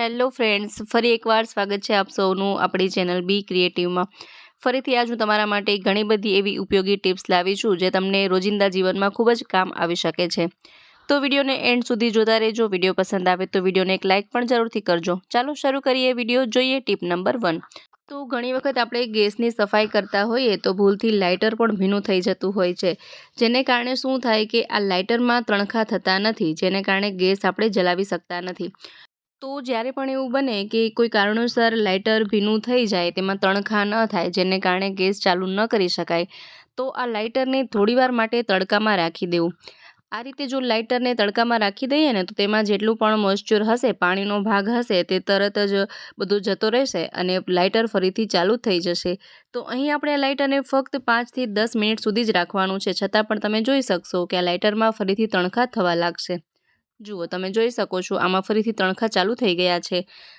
Hello friends, ફરી એકવાર સ્વાગત છે આપ સૌનું આપણી ચેનલ બી ક્રિએટિવમાં. ફરીથી આજ હું તમારા માટે ઘણી બધી એવી ઉપયોગી ટિપ્સ લાવી છું જે તમને રોજિંદા જીવનમાં ખૂબ જ કામ આવી શકે છે. તો વિડીયોને એન્ડ સુધી જોતા રહેજો, વીડિયો પસંદ આવે તો વિડીયોને એક લાઇક પણ જરૂરથી કરજો. ચાલો શરૂ કરીએ વીડિયો, જોઈએ ટીપ નંબર વન. તો ઘણી વખત આપણે ગેસની સફાઈ કરતા હોઈએ તો ભૂલથી લાઇટર પણ ભીનું થઈ જતું હોય છે. જેને કારણે શું થાય કે આ લાઇટરમાં તણખા થતા નથી, જેને કારણે ગેસ આપણે જલાવી શકતા નથી. તો જ્યારે પણ એવું બને કે કોઈ કારણોસર લાઇટર ભીનું થઈ જાય, તેમાં તણખા ન થાય, જેને કારણે ગેસ ચાલુ ન કરી શકાય, તો આ લાઇટરને થોડીવાર માટે તડકામાં રાખી દેવું. આ રીતે જો લાઇટરને તડકામાં રાખી દઈએ ને, તો તેમાં જેટલું પણ મોઇશ્ચર હશે, પાણીનો ભાગ હશે, તે તરત જ બધો જતો રહેશે અને લાઇટર ફરીથી ચાલુ થઈ જશે. તો અહીં આપણે આ લાઇટરને ફક્ત પાંચથી દસ મિનિટ સુધી જ રાખવાનું છે, છતાં પણ તમે જોઈ શકશો કે આ લાઇટરમાં ફરીથી તણખા થવા લાગશે. જુઓ, તમે જોઈ શકો છો, આમાં ફરીથી તણખા ચાલુ થઈ ગયા છે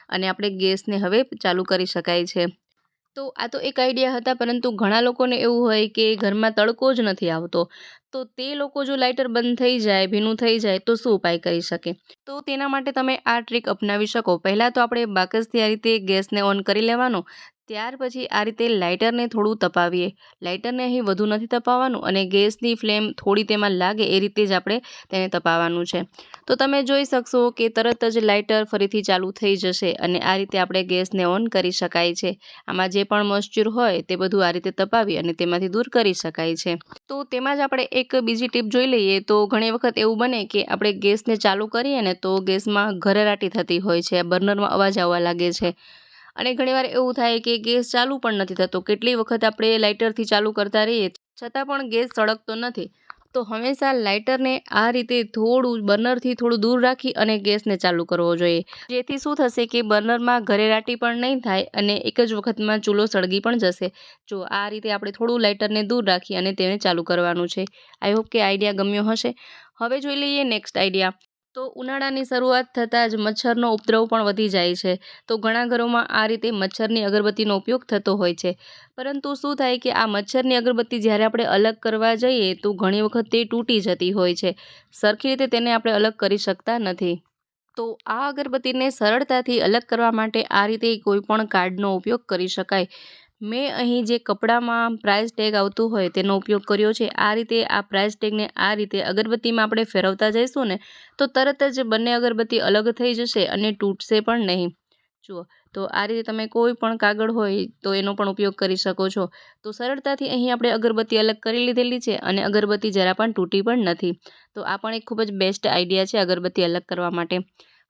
અને આપણે ગેસને હવે ચાલુ કરી શકાય છે. તો આ તો એક આઈડિયા હતા, પરંતુ ઘણા લોકોને એવું હોય કે ઘરમાં તડકો જ નથી આવતો. તો તે લોકો જો લાઇટર બંધ થઈ જાય, ભીનું થઈ જાય, તો શું ઉપાય કરી શકે? તો તેના માટે તમે આ ટ્રીક અપનાવી શકો. પહેલાં તો આપણે બાકસથી આ રીતે ગેસને ઓન કરી લેવાનો ત્યાર પછી આ રીતે લાઇટરને થોડું તપાવીએ. લાઇટરને અહીં વધુ નથી તપાવવાનું અને ગેસની ફ્લેમ થોડી તેમાં લાગે એ રીતે જ આપણે તેને તપાવવાનું છે. તો તમે જોઈ શકશો કે તરત જ લાઇટર ફરીથી ચાલુ થઈ જશે અને આ રીતે આપણે ગેસને ઓન કરી શકાય છે. આમાં જે પણ મોઇશ્ચર હોય તે બધું આ રીતે તપાવી અને તેમાંથી દૂર કરી શકાય છે. તો તેમાં જ આપણે એક બીજી ટીપ જોઈ લઈએ તો ઘણી વખત એવું બને કે આપણે ગેસને ચાલુ કરીએ ને તો ગેસમાં ઘરેરાટી થતી હોય છે, બર્નરમાં અવાજ આવવા લાગે છે. અને ઘણીવાર એવું થાય કે ગેસ ચાલુ પણ નથી થતો. કેટલી વખત આપણે લાઇટરથી ચાલુ કરતા રહીએ છતાં પણ ગેસ સળગતો નથી. તો હંમેશા લાઇટરને આ રીતે થોડું, બર્નરથી થોડું દૂર રાખી અને ગેસને ચાલુ કરવો જોઈએ. જેથી શું થશે કે બર્નરમાં ઘરેરાટી પણ નહીં થાય અને એક જ વખતમાં ચૂલો સળગી પણ જશે. જો આ રીતે આપણે થોડું લાઇટરને દૂર રાખી અને તેને ચાલુ કરવાનું છે. આઈ હોપ કે આઈડિયા ગમ્યો હશે. હવે જોઈ લઈએ નેક્સ્ટ આઈડિયા. તો ઉનાળાની શરૂઆત થતાં જ મચ્છરનો ઉપદ્રવ પણ વધી જાય છે. તો ઘણા ઘરોમાં આ રીતે મચ્છરની અગરબત્તીનો ઉપયોગ થતો હોય છે. પરંતુ શું થાય કે આ મચ્છરની અગરબત્તી જ્યારે આપણે અલગ કરવા જઈએ તો ઘણી વખત તે તૂટી જતી હોય છે. સરખી રીતે તેને આપણે અલગ કરી શકતા નથી. તો આ અગરબત્તીને સરળતાથી અલગ કરવા માટે આ રીતે કોઈ પણ કાર્ડનો ઉપયોગ કરી શકાય. મેં અહીં જે કપડામાં પ્રાઇસ ટેગ આવતું હોય તેનો ઉપયોગ કર્યો છે, આ રીતે આ પ્રાઇસ ટેગને આ રીતે અગરબત્તીમાં આપણે ફેરવતા જઈશું ને, તો તરત જ બંને અગરબત્તી અલગ થઈ જશે અને તૂટશે પણ નહીં. જુઓ, તો આ રીતે તમે કોઈ પણ કાગળ હોય તો એનો પણ ઉપયોગ કરી શકો છો. તો સરળતાથી અહીં આપણે અગરબત્તી અલગ કરી લીધેલી છે અને અગરબત્તી જરા પણ તૂટી પણ નથી. તો આ પણ એક ખૂબ જ બેસ્ટ આઈડિયા છે અગરબત્તી અલગ કરવા માટે.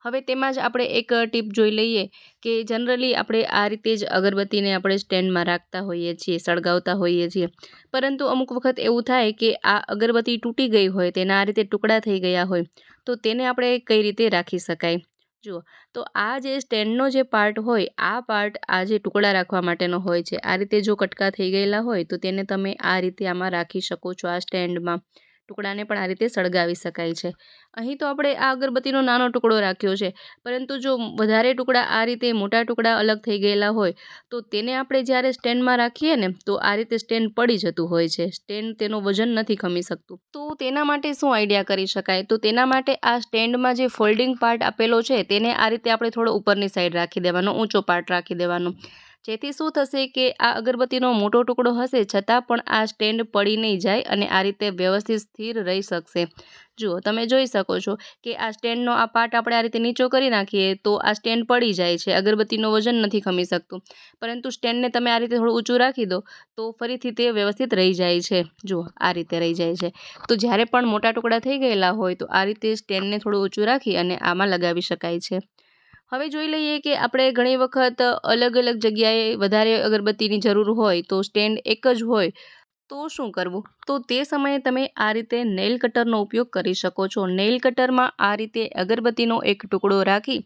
હવે તેમાં જ આપણે એક ટીપ જોઈ લઈએ કે જનરલી આપણે આ રીતે જ અગરબત્તીને આપણે સ્ટેન્ડમાં રાખતા હોઈએ છીએ, સળગાવતા હોઈએ છીએ. પરંતુ અમુક વખત એવું થાય કે આ અગરબત્તી તૂટી ગઈ હોય, તેના આ રીતે ટુકડા થઈ ગયા હોય, તો તેને આપણે કઈ રીતે રાખી શકાય? જુઓ, તો આ જે સ્ટેન્ડનો જે પાર્ટ હોય, આ પાર્ટ આ જે ટુકડા રાખવા માટેનો હોય છે, આ રીતે જો કટકા થઈ ગયેલા હોય, તો તેને તમે આ રીતે આમાં રાખી શકો છો આ સ્ટેન્ડમાં. ટુકડાને પણ આ રીતે સળગાવી શકાય છે. અહીં તો આપણે આ અગરબત્તીનો નાનો ટુકડો રાખ્યો છે, પરંતુ જો વધારે ટુકડા આ રીતે મોટા ટુકડા અલગ થઈ ગયેલા હોય, તો તેને આપણે જ્યારે સ્ટેન્ડમાં રાખીએ ને, તો આ રીતે સ્ટેન્ડ પડી જતું હોય છે. સ્ટેન્ડ તેનું વજન નથી ખમી શકતું. તો તેના માટે શું આઈડિયા કરી શકાય? તો તેના માટે આ સ્ટેન્ડમાં જે ફોલ્ડિંગ પાર્ટ આપેલો છે, તેને આ રીતે આપણે થોડો ઉપરની સાઈડ રાખી દેવાનો, ઊંચો પાર્ટ રાખી દેવાનો. જેથી શું થશે કે આ અગરબત્તીનો મોટો ટુકડો હશે છતાં પણ આ સ્ટેન્ડ પડી નહીં જાય અને આ રીતે વ્યવસ્થિત સ્થિર રહી શકશે. જુઓ, તમે જોઈ શકો છો કે આ સ્ટેન્ડનો આ પાર્ટ આપણે આ રીતે નીચો કરી નાખીએ તો આ સ્ટેન્ડ પડી જાય છે. અગરબત્તીનું વજન નથી ખમી શકતું. પરંતુ સ્ટેન્ડને તમે આ રીતે થોડું ઊંચું રાખી દો તો ફરીથી તે વ્યવસ્થિત રહી જાય છે. જુઓ, આ રીતે રહી જાય છે. તો જ્યારે પણ મોટા ટુકડા થઈ ગયેલા હોય તો આ રીતે સ્ટેન્ડને થોડું ઊંચું રાખી અને આમાં લગાવી શકાય છે. હવે જોઈ લઈએ કે આપણે ઘણી વખત અલગ અલગ જગ્યાએ વધારે અગરબત્તીની જરૂર હોય તો સ્ટેન્ડ એક જ હોય, તો શું કરવું? તો તે સમયે તમે આ રીતે નેલ કટરનો ઉપયોગ કરી શકો છો. નેલ કટરમાં આ રીતે અગરબત્તીનો એક ટુકડો રાખી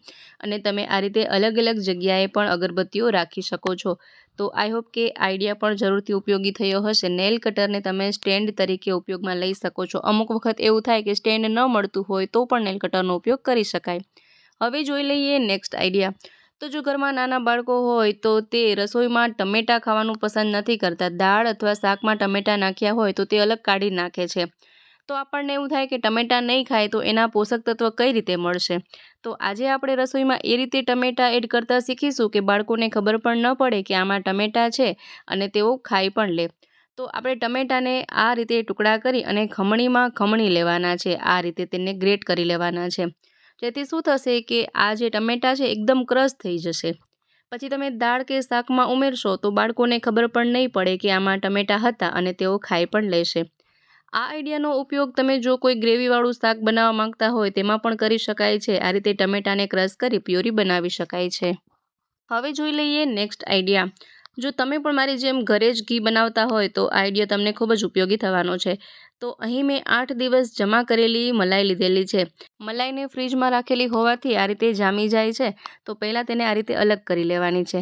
અને તમે આ રીતે અલગ અલગ જગ્યાએ પણ અગરબત્તીઓ રાખી શકો છો. તો આઈ હોપ કે આઈડિયા પણ જરૂરથી ઉપયોગી થયો હશે. નેલ કટરને તમે સ્ટેન્ડ તરીકે ઉપયોગમાં લઈ શકો છો. અમુક વખત એવું થાય કે સ્ટેન્ડ ન મળતું હોય તો પણ નેલ કટરનો ઉપયોગ કરી શકાય. હવે જોઈ લઈએ નેક્સ્ટ આઈડિયા તો જો ઘરમાં નાના બાળકો હોય તો તે રસોઈમાં ટમેટાં ખાવાનું પસંદ નથી કરતા. દાળ અથવા શાકમાં ટમેટાં નાખ્યા હોય તો તે અલગ કાઢી નાખે છે. તો આપણને એવું થાય કે ટમેટાં નહીં ખાય તો એના પોષક તત્વ કઈ રીતે મળશે? તો આજે આપણે રસોઈમાં એ રીતે ટમેટાં એડ કરતાં શીખીશું કે બાળકોને ખબર પણ ન પડે કે આમાં ટમેટાં છે અને તેઓ ખાઈ પણ લે. તો આપણે ટમેટાને આ રીતે ટુકડા કરી અને ખમણીમાં ખમણી લેવાના છે. આ રીતે તેને ગ્રેટ કરી લેવાના છે. જેથી શું થશે કે આ જે ટમેટાં છે, એકદમ ક્રશ થઈ જશે. પછી તમે દાળ કે શાકમાં ઉમેરશો તો બાળકોને ખબર પણ નહીં પડે કે આમાં ટમેટાં હતા અને તેઓ ખાઈ પણ લેશે. આ આઈડિયાનો ઉપયોગ તમે જો કોઈ ગ્રેવીવાળું શાક બનાવવા માંગતા હોય તેમાં પણ કરી શકાય છે. આ રીતે ટમેટાને ક્રશ કરી પ્યોરી બનાવી શકાય છે. હવે જોઈ લઈએ નેક્સ્ટ આઈડિયા. જો તમે પણ મારી જેમ ઘરે જ ઘી બનાવતા હોય તો આઈડિયા તમને ખૂબ જ ઉપયોગી થવાનો છે. તો અહીં મેં આઠ દિવસ જમા કરેલી મલાઈ લીધેલી છે. મલાઈને ફ્રીજમાં રાખેલી હોવાથી આ રીતે જામી જાય છે, તો પહેલાં તેને આ રીતે અલગ કરી લેવાની છે.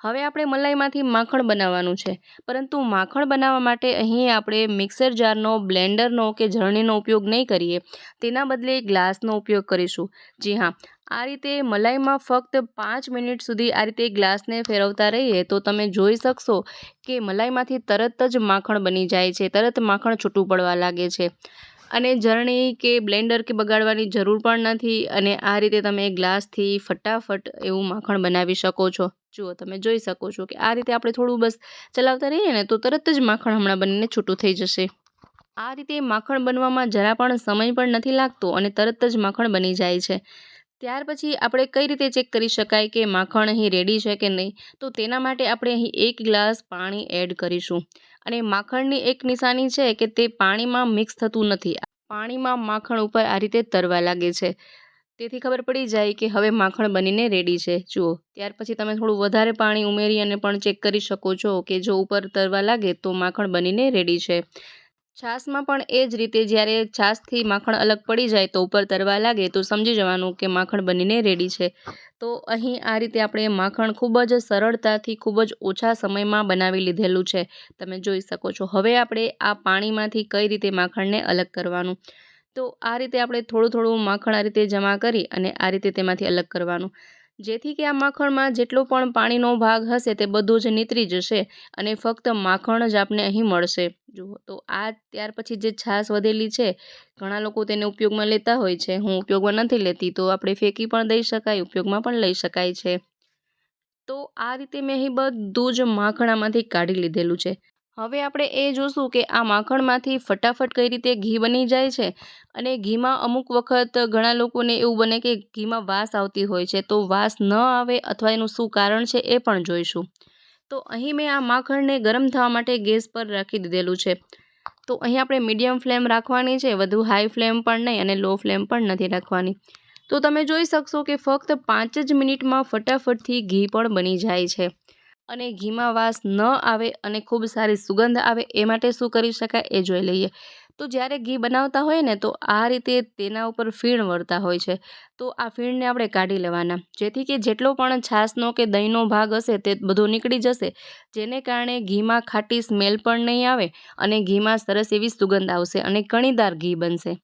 હવે આપણે મલાઈમાંથી માખણ બનાવવાનું છે, પરંતુ માખણ બનાવવા માટે અહીં આપણે મિક્સર જારનો, બ્લેન્ડરનો કે ઝરણીનો ઉપયોગ નહીં કરીએ. તેના બદલે ગ્લાસનો ઉપયોગ કરીશું. જી હા આ રીતે મલાઈમાં ફક્ત પાંચ મિનિટ સુધી આ રીતે ગ્લાસને ફેરવતા રહીએ, તો તમે જોઈ શકશો કે મલાઈમાંથી તરત જ માખણ બની જાય છે, તરત માખણ છૂટું પડવા લાગે છે. અને જરણી કે બ્લેન્ડર કે બગાડવાની જરૂર પણ નથી અને આ રીતે તમે ગ્લાસથી ફટાફટ એવું માખણ બનાવી શકો છો. જુઓ, તમે જોઈ શકો છો કે આ રીતે આપણે થોડું બસ ચલાવતા રહીએ ને, તો તરત જ માખણ હમણાં બનીને છૂટું થઈ જશે. આ રીતે માખણ બનવામાં જરા પણ સમય પણ નથી લાગતો અને તરત જ માખણ બની જાય છે. ત્યાર પછી આપણે કઈ રીતે ચેક કરી શકાય કે માખણ અહીં રેડી છે કે નહીં? તો તેના માટે આપણે અહીં એક ગ્લાસ પાણી એડ કરીશું. અને માખણની એક નિશાની છે કે તે પાણીમાં મિક્સ થતું નથી. પાણીમાં માખણ ઉપર આ રીતે તરવા લાગે છે. તેથી ખબર પડી જાય કે હવે માખણ બનીને રેડી છે. જુઓ, ત્યાર પછી તમે થોડું વધારે પાણી ઉમેરી અને પણ ચેક કરી શકો છો કે જો ઉપર તરવા લાગે તો માખણ બનીને રેડી છે. છાશમાં પણ એ જ રીતે જ્યારે છાશથી માખણ અલગ પડી જાય તો ઉપર તરવા લાગે તો સમજી જવાનું કે માખણ બનીને રેડી છે. તો અહીં આ રીતે આપણે માખણ ખૂબ જ સરળતાથી ખૂબ જ ઓછા સમયમાં બનાવી લીધેલું છે. તમે જોઈ શકો છો. હવે આપણે આ પાણીમાંથી કઈ રીતે માખણને અલગ કરવાનું? તો આ રીતે આપણે થોડું થોડું માખણ આ રીતે જમા કરી અને આ રીતે તેમાંથી અલગ કરવાનું. જેથી કે આ માખણમાં જેટલો પણ પાણીનો ભાગ હશે તે બધું જ નીતરી જશે અને ફક્ત માખણ જ આપને અહીં મળશે. જુઓ, તો આ ત્યાર પછી જે છાશ વધેલી છે, ઘણા લોકો તેને ઉપયોગમાં લેતા હોય છે. હું ઉપયોગમાં નથી લેતી, તો આપણે ફેંકી પણ દઈ શકાય, ઉપયોગમાં પણ લઈ શકાય છે. તો આ રીતે મેં અહીં બધું જ માખણામાંથી કાઢી લીધેલું છે. હવે આપણે એ જોશું કે આ માખણમાંથી ફટાફટ કઈ રીતે ઘી બની જાય છે અને ઘીમાં અમુક વખત ઘણા લોકોને એવું બને કે ઘીમાં વાસ આવતી હોય છે, તો વાસ ન આવે અથવા એનું શું કારણ છે એ પણ જોઈશું. તો અહીં મેં આ માખણને ગરમ થવા માટે ગેસ પર રાખી દીધેલું છે. તો અહીં આપણે મીડિયમ ફ્લેમ રાખવાની છે, વધુ હાઈ ફ્લેમ પણ નહીં અને લો ફ્લેમ પણ નથી રાખવાની. તો તમે જોઈ શકશો કે ફક્ત પાંચ જ મિનિટમાં ફટાફટથી ઘી પણ બની જાય છે. અને ઘીમાં વાસ ન આવે અને ખૂબ સારી સુગંધ આવે, એ માટે શું કરી શકાય એ જોઈ લઈએ. તો જ્યારે ઘી બનાવતા હોય ને, તો આ રીતે તેના ઉપર ફીણ વળતા હોય છે. તો આ ફીણને આપણે કાઢી લેવાના. જેથી કે જેટલો પણ છાશનો કે દહીંનો ભાગ હશે, તે બધો નીકળી જશે. જેને કારણે ઘીમાં ખાટી સ્મેલ પણ નહીં આવે અને ઘીમાં સરસ એવી સુગંધ આવશે અને કણીદાર ઘી બનશે.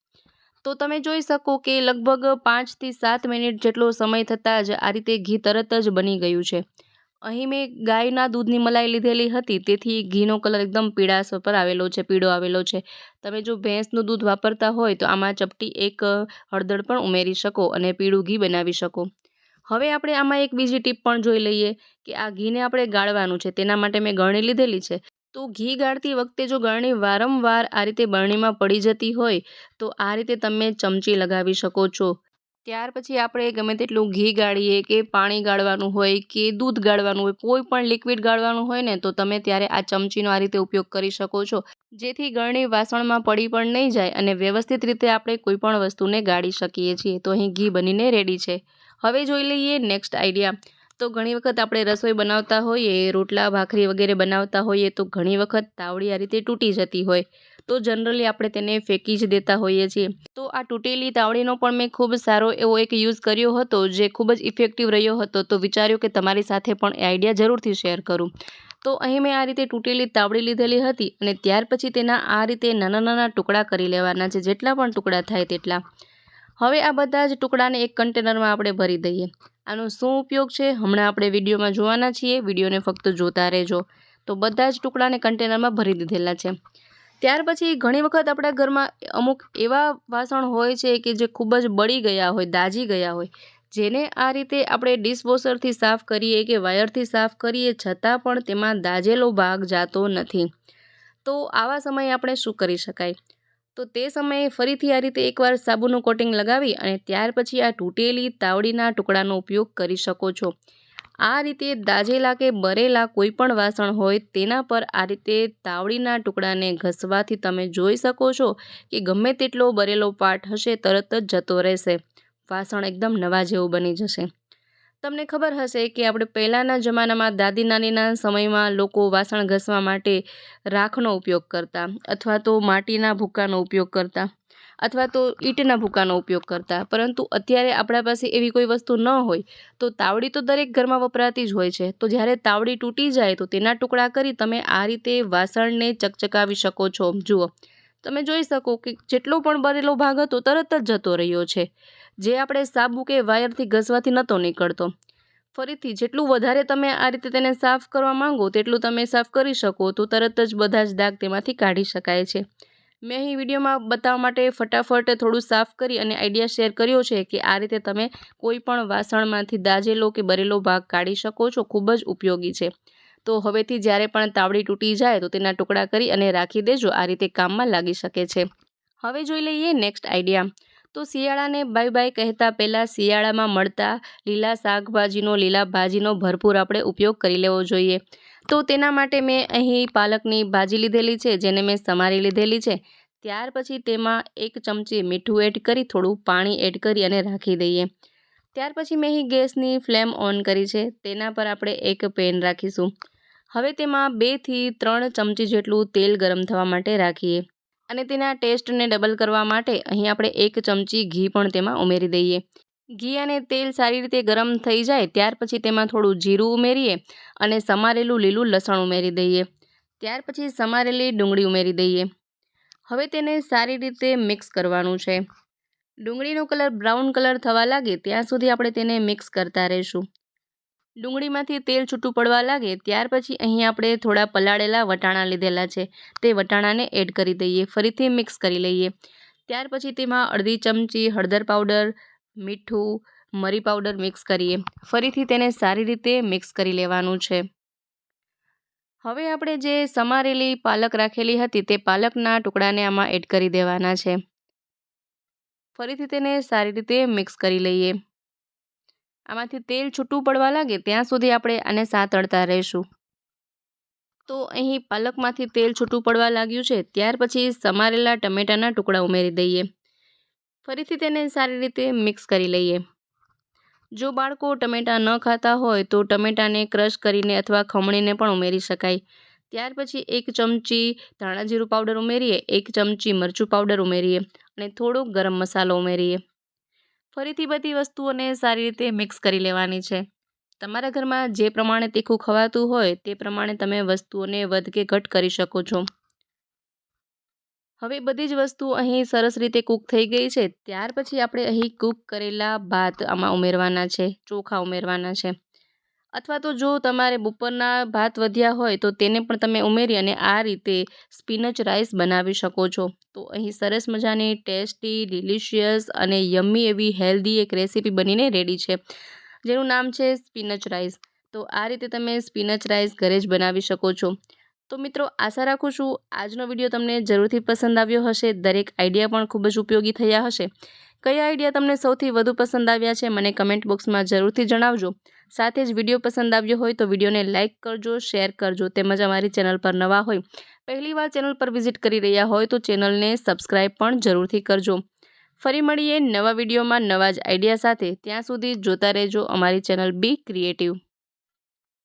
તો તમે જોઈ શકો કે લગભગ પાંચથી સાત મિનિટ જેટલો સમય થતાં જ આ રીતે ઘી તરત જ બની ગયું છે. અહીં મેં ગાયના દૂધની મલાઈ લીધેલી હતી, તેથી ઘીનો કલર એકદમ પીળાશ પર આવેલો છે, પીળો આવેલો છે. તમે જો ભેંસનું દૂધ વાપરતા હોય તો આમાં ચપટી એક હળદર પણ ઉમેરી શકો અને પીળું ઘી બનાવી શકો. હવે આપણે આમાં એક બીજી ટીપ પણ જોઈ લઈએ કે આ ઘીને આપણે ગાળવાનું છે, તેના માટે મેં ગળણી લીધેલી છે. તો ઘી ગાળતી વખતે જો ગળણી વારંવાર આ રીતે બરણીમાં પડી જતી હોય, તો આ રીતે તમે ચમચી લગાવી શકો છો. ત્યાર પછી આપણે ગમે તેટલું ઘી ગાળીએ કે પાણી ગાળવાનું હોય કે દૂધ ગાળવાનું હોય, કોઈ પણ લિક્વિડ ગાળવાનું હોય ને, તો તમે ત્યારે આ ચમચીનો આ રીતે ઉપયોગ કરી શકો છો. જેથી ગળણી વાસણમાં પડી પણ નહીં જાય અને વ્યવસ્થિત રીતે આપણે કોઈ પણ વસ્તુને ગાળી શકીએ છીએ. તો અહીં ઘી બનીને રેડી છે. હવે જોઈ લઈએ નેક્સ્ટ આઈડિયા તો ઘણી વખત આપણે રસોઈ બનાવતા હોઈએ, રોટલા, ભાખરી વગેરે બનાવતા હોઈએ તો ઘણી વખત તાવડી આ રીતે તૂટી જતી હોય. તો જનરલી આપણે તેને ફેંકી જ દેતા હોઈએ છીએ. તો આ તૂટેલી તાવડીનો પણ મેં ખૂબ સારો એવો એક યુઝ કર્યો હતો, જે ખૂબ જ ઇફેક્ટિવ રહ્યો હતો. તો વિચાર્યું કે તમારી સાથે પણ એ આઈડિયા જરૂરથી શેર કરું. તો અહીં મેં આ રીતે તૂટેલી તાવડી લીધેલી હતી અને ત્યાર પછી તેના આ રીતે નાના નાના ટુકડા કરી લેવાના છે. જેટલા પણ ટુકડા થાય તેટલા. હવે આ બધા જ ટુકડાને એક કન્ટેનરમાં આપણે ભરી દઈએ. આનો શું ઉપયોગ છે? હમણાં આપણે વિડીયોમાં જોવાના છીએ. વિડીયોને ફક્ત જોતા રહેજો. તો બધા જ ટુકડાને કન્ટેનરમાં ભરી દીધેલા છે. ત્યાર પછી ઘણી વખત આપણા ઘરમાં અમુક એવા વાસણ હોય છે કે જે ખૂબ જ બળી ગયા હોય, દાઝી ગયા હોય, જેને આ રીતે આપણે ડિશવોશરથી સાફ કરીએ કે વાયરથી સાફ કરીએ છતાં પણ તેમાં દાઝેલો ભાગ જાતો નથી. તો આવા સમયે આપણે શું કરી શકાય? તો તે સમયે ફરીથી આ રીતે એકવાર સાબુનું કોટિંગ લગાવી અને ત્યાર પછી આ તૂટેલી તાવડીના ટુકડાનો ઉપયોગ કરી શકો છો. આ રીતે દાઝેલા કે બરેલા કોઈ પણ વાસણ હોય તેના પર આ રીતે તાવડીના ટુકડાને ઘસવાથી તમે જોઈ શકો છો કે ગમે તેટલો બરેલો પાર્ટ હશે, તરત જ જતો રહેશે. વાસણ એકદમ નવા જેવું બની જશે. તમને ખબર હશે કે આપણે પહેલાંના જમાનામાં દાદી નાનીના સમયમાં લોકો વાસણ ઘસવા માટે રાખનો ઉપયોગ કરતા અથવા તો માટીના ભૂકાનો ઉપયોગ કરતા અથવા તો ઈંટના ભૂકાનો ઉપયોગ કરતા. પરંતુ અત્યારે આપણા પાસે એવી કોઈ વસ્તુ ન હોય તો તાવડી તો દરેક ઘરમાં વપરાતી જ હોય છે. તો જ્યારે તાવડી તૂટી જાય તો તેના ટુકડા કરી તમે આ રીતે વાસણને ચકચકાવી શકો છો. જુઓ, તમે જોઈ શકો કે જેટલો પણ બરેલો ભાગ હતો તરત જ જતો રહ્યો છે. જે આપણે સાબુ કે વાયરથી ઘસવાથી નહોતો નીકળતો. ફરીથી, જેટલું વધારે તમે આ રીતે તેને સાફ કરવા માંગો, તેટલું તમે સાફ કરી શકો, તો તરત જ બધા જ દાગ તેમાંથી કાઢી શકાય છે. મેં અહીં વિડીયોમાં બતાવવા માટે ફટાફટ થોડું સાફ કરી અને આઈડિયા શેર કર્યો છે કે આ રીતે તમે કોઈ પણ વાસણમાંથી દાજેલો કે બરેલો ભાગ કાઢી શકો છો, ખૂબ જ ઉપયોગી છે. તો હવેથી જ્યારે પણ તાવડી તૂટી જાય, તો તેના ટુકડા કરી અને રાખી દેજો, આ રીતે કામમાં લાગી શકે છે. હવે જોઈ લઈએ નેક્સ્ટ આઈડિયા. તો શિયાળાને બાય બાય કહેતા પહેલાં શિયાળામાં મળતા લીલા શાકભાજીનો, લીલા ભાજીનો ભરપૂર આપણે ઉપયોગ કરી લેવો જોઈએ. તો તેના માટે મેં અહીં પાલકની ભાજી લીધેલી છે, જેને મેં સમારી લીધેલી છે. ત્યાર પછી તેમાં એક ચમચી મીઠું એડ કરી, થોડું પાણી એડ કરી અને રાખી દઈએ. ત્યાર પછી મેં અહીં ગેસની ફ્લેમ ઓન કરી છે, તેના પર આપણે એક પેન રાખીશું. હવે તેમાં બેથી ત્રણ ચમચી જેટલું તેલ ગરમ થવા માટે રાખીએ. અને તેના ટેસ્ટને ડબલ કરવા માટે અહીં આપણે એક ચમચી ઘી પણ તેમાં ઉમેરી દઈએ. ઘી અને તેલ સારી રીતે ગરમ થઈ જાય ત્યાર પછી તેમાં થોડું જીરું ઉમેરીએ અને સમારેલું લીલું લસણ ઉમેરી દઈએ. ત્યાર પછી સમારેલી ડુંગળી ઉમેરી દઈએ. હવે તેને સારી રીતે મિક્સ કરવાનું છે. ડુંગળીનો કલર બ્રાઉન કલર થવા લાગે ત્યાં સુધી આપણે તેને મિક્સ કરતા રહીશું. ડુંગળીમાંથી તેલ છૂટું પડવા લાગે, ત્યાર પછી અહીં આપણે થોડા પલાળેલા વટાણા લીધેલા છે. તે વટાણાને એડ કરી દઈએ, ફરીથી મિક્સ કરી લઈએ. ત્યાર પછી તેમાં અડધી ચમચી હળદર પાવડર, મીઠું, મરી પાવડર મિક્સ કરીએ. ફરીથી તેને સારી રીતે મિક્સ કરી લેવાનું છે. હવે આપણે જે સમારેલી પાલક રાખેલી હતી તે પાલકના ટુકડાને આમાં એડ કરી દેવાના છે. ફરીથી તેને સારી રીતે મિક્સ કરી લઈએ. આમાંથી તેલ છૂટું પડવા લાગે, ત્યાં સુધી આપણે આને સાતળતા રહીશું. તો અહીં પાલકમાંથી તેલ છૂટું પડવા લાગ્યું છે, ત્યાર પછી સમારેલા ટમેટાના ટુકડા ઉમેરી દઈએ. ફરીથી તેને સારી રીતે મિક્સ કરી લઈએ. જો બાળકો ટમેટાં ન ખાતા હોય, તો ટમેટાને ક્રશ કરીને અથવા ખમણીને પણ ઉમેરી શકાય. ત્યાર પછી એક ચમચી ધાણા જીરું પાવડર ઉમેરીએ, એક ચમચી મરચું પાવડર ઉમેરીએ અને થોડો ગરમ મસાલો ઉમેરીએ. ફરીથી બધી વસ્તુઓને સારી રીતે મિક્સ કરી લેવાની છે. તમારા ઘરમાં જે પ્રમાણે તીખું ખવાતું હોય તે પ્રમાણે તમે વસ્તુઓને વધ કે ઘટ કરી શકો છો. હવે બધી જ વસ્તુ અહીં સરસ રીતે કૂક થઈ ગઈ છે. ત્યાર પછી આપણે અહીં કૂક કરેલા ભાત આમાં ઉમેરવાના છે, ચોખા ઉમેરવાના છે. અથવા તો જો તમારે બપોરના ભાત વધ્યા હોય તો તેને પણ તમે ઉમેરી અને આ રીતે સ્પિનચ રાઈસ બનાવી શકો છો. તો અહીં સરસ મજાની ટેસ્ટી, ડિલિશિયસ અને યમ્મી એવી હેલ્ધી એક રેસીપી બનીને રેડી છે. જેનું નામ છે સ્પિનચ રાઈસ. તો આ રીતે તમે સ્પિનચ રાઈસ ઘરે જ બનાવી શકો છો. તો મિત્રો આશા રાખું છું આજનો વીડિયો તમને જરૂરથી પસંદ આવ્યો હશે. દરેક આઈડિયા પણ ખૂબ જ ઉપયોગી થયા હશે. કયા આઈડિયા તમને સૌથી વધુ પસંદ આવ્યા છે મને કમેન્ટ બોક્સમાં જરૂરથી જણાવજો. સાથે જ વીડિયો પસંદ આવ્યો હોય તો વિડીયોને લાઇક કરજો, શેર કરજો તેમજ અમારી ચેનલ પર નવા હોય પહેલીવાર ચેનલ પર વિઝિટ કરી રહ્યા હોય તો ચેનલને સબસ્ક્રાઈબ પણ જરૂરથી કરજો. ફરી મળીએ નવા વિડીયોમાં નવા જ આઈડિયા સાથે. ત્યાં સુધી જોતા રહેજો અમારી ચેનલ બી ક્રિએટિવ.